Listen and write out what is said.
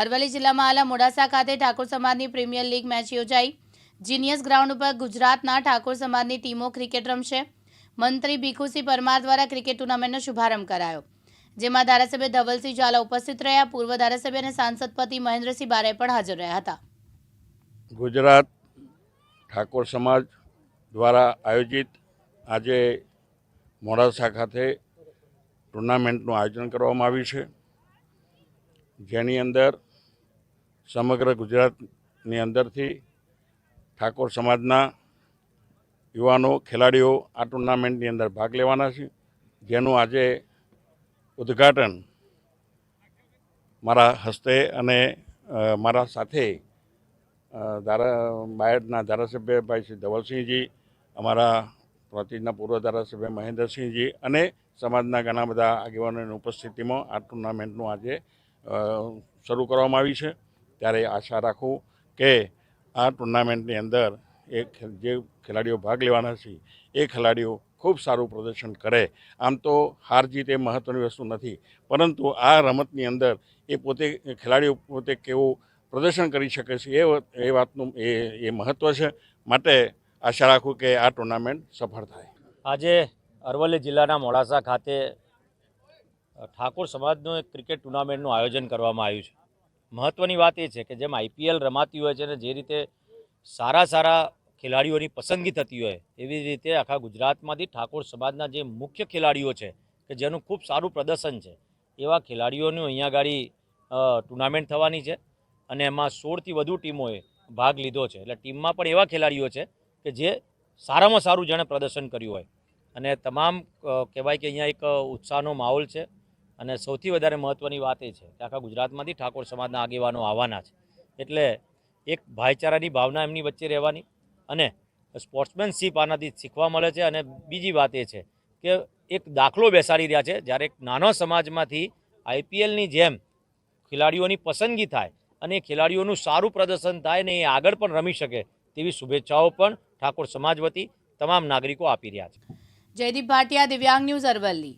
અરવલ્લી જિલ્લામાં આલા મોડાસા ખાતે ઠાકોર સમાજની પ્રીમિયર લીગ મેચ યોજાઈ. જીનિયસ ગ્રાઉન્ડ ઉપર ગુજરાતના ઠાકોર સમાજની ટીમો ક્રિકેટ રમશે. મંત્રી ભીખુસિંહ પરમાર દ્વારા ક્રિકેટ ટુર્નામેન્ટનો શુભારંભ કરાયો. જેમાં ધારાસભ્ય ધવલસિંહ ઝાલા ઉપસ્થિત રહ્યા. પૂર્વ ધારાસભ્ય અને સાંસદ પતિ મહેન્દ્રસિંહ બારે પણ હાજર રહ્યા હતા. ગુજરાત ઠાકોર સમાજ દ્વારા આયોજિત આજે મોડાસા ખાતે ટુર્નામેન્ટનું આયોજન કરવામાં આવ્યું છે. જેની અંદર સમગ્ર ગુજરાતની અંદરથી ઠાકોર સમાજના યુવાનો, ખેલાડીઓ આ ટુર્નામેન્ટની અંદર ભાગ લેવાના છે. જેનું આજે ઉદ્ઘાટન મારા હસ્તે અને મારા સાથે ધારા, બાયડના ધારાસભ્ય ભાઈ શ્રી ધવલસિંહજી, અમારા પ્રાંતિજના પૂર્વ ધારાસભ્ય મહેન્દ્રસિંહજી અને સમાજના ઘણા બધા આગેવાનોની ઉપસ્થિતિમાં આ ટુર્નામેન્ટનું આજે શરૂ કરવામાં આવી છે. ત્યારે આશા રાખું કે આ ટુર્નામેન્ટની અંદર એ જે ખેલાડીઓ ભાગ લેવાના છે, એ ખેલાડીઓ ખૂબ સારું પ્રદર્શન કરે. આમ તો હાર જીત એ મહત્ત્વની વસ્તુ નથી, પરંતુ આ રમતની અંદર એ પોતે, ખેલાડીઓ પોતે કેવું પ્રદર્શન કરી શકે છે એ એ વાતનું એ એ મહત્ત્વ છે. માટે આશા રાખું કે આ ટુર્નામેન્ટ સફળ થાય. આજે અરવલ્લી જિલ્લાના મોડાસા ખાતે ઠાકોર સમાજનું એક ક્રિકેટ ટુર્નામેન્ટનું આયોજન કરવામાં આવ્યું છે. મહત્ત્વની વાત એ છે કે જેમ આઈપીએલ રમાતી હોય છે ને જે રીતે સારા સારા ખેલાડીઓની પસંદગી થતી હોય, એવી રીતે આખા ગુજરાતમાંથી ઠાકોર સમાજના જે મુખ્ય ખેલાડીઓ છે કે જેનું ખૂબ સારું પ્રદર્શન છે, એવા ખેલાડીઓનું અહીંયા ગાડી ટુર્નામેન્ટ થવાની છે અને એમાં સોળથી વધુ ટીમોએ ભાગ લીધો છે. એટલે ટીમમાં પણ એવા ખેલાડીઓ છે કે જે સારામાં સારું જેણે પ્રદર્શન કર્યું હોય. અને તમામ કહેવાય કે અહીંયા એક ઉત્સાહનો માહોલ છે. અને સૌથી વધારે મહત્ત્વની વાત એ છે કે આખા ગુજરાતમાંથી ઠાકોર સમાજના આગેવાનો આવવાના છે. એટલે એક ભાઈચારાની ભાવના એમની વચ્ચે રહેવાની અને સ્પોર્ટ્સમેનશીપ આનાથી શીખવા મળે છે અને બીજી વાત એ છે કે એક દાખલો બેસાડી રહ્યા છે જ્યારે એક નાનો સમાજમાંથી આઈપીએલની જેમ ખેલાડીઓની પસંદગી થાય અને એ ખેલાડીઓનું સારું પ્રદર્શન થાય ને એ આગળ પણ રમી શકે તેવી શુભેચ્છાઓ પણ ઠાકોર સમાજ વતી તમામ નાગરિકો આપી રહ્યા છે. જયદીપ ભાટિયા, દિવ્યાંગ ન્યૂઝ અરવલ્લી.